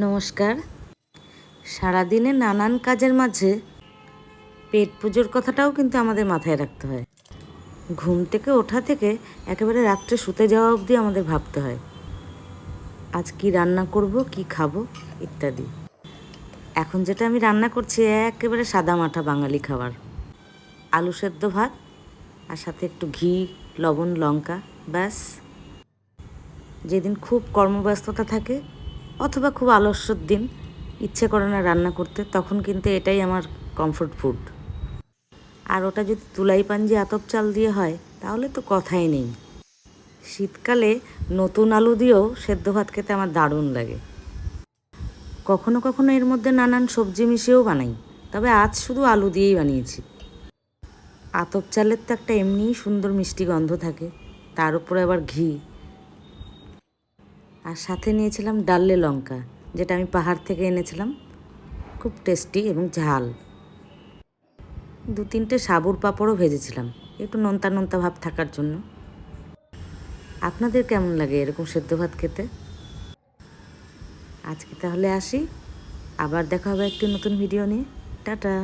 নমস্কার। সারাদিনে নানান কাজের মাঝে পেট পুজোর কথাটাও কিন্তু আমাদের মাথায় রাখতে হয়। ঘুম থেকে ওঠা থেকে একেবারে রাত্রে শুতে যাওয়া অবধি আমাদের ভাবতে হয়, আজ কি রান্না করব, কি খাব, ইত্যাদি। এখন যেটা আমি রান্না করছি, একেবারে সাদা মাঠা বাঙালি খাবার। আলু সেদ্ধ ভাত আর সাথে একটু ঘি, লবণ, লঙ্কা, ব্যাস। যেদিন খুব কর্মব্যস্ততা থাকে অথবা খুব আলস্যর দিন ইচ্ছে করে না রান্না করতে, তখন কিন্তু এটাই আমার কমফোর্ট ফুড আর ওটা যদি তুলাই পাঞ্জি আতপ চাল দিয়ে হয়, তাহলে তো কথাই নেই। শীতকালে নতুন আলু দিয়েও সেদ্ধ ভাত খেতে আমার দারুণ লাগে। কখনো কখনো এর মধ্যে নানান সবজি মিশিয়েও বানাই, তবে আজ শুধু আলু দিয়েই বানিয়েছি। আতপ চালের তো একটা এমনিই সুন্দর মিষ্টি গন্ধ থাকে, তার উপরে আবার ঘি আর সাথে নিয়েছিলাম ডাল্লে লঙ্কা, যেটা আমি পাহাড় থেকে এনেছিলাম। খুব টেস্টি এবং ঝাল। দু তিনটে সাবুর পাঁপড়ও ভেজেছিলাম, একটু নোনতা নোনতা ভাব থাকার জন্য। আপনাদের কেমন লাগে এরকম সেদ্ধ ভাত খেতে? আজকে তাহলে আসি। আবার দেখা হবে একটি নতুন ভিডিও নিয়ে। টাটা!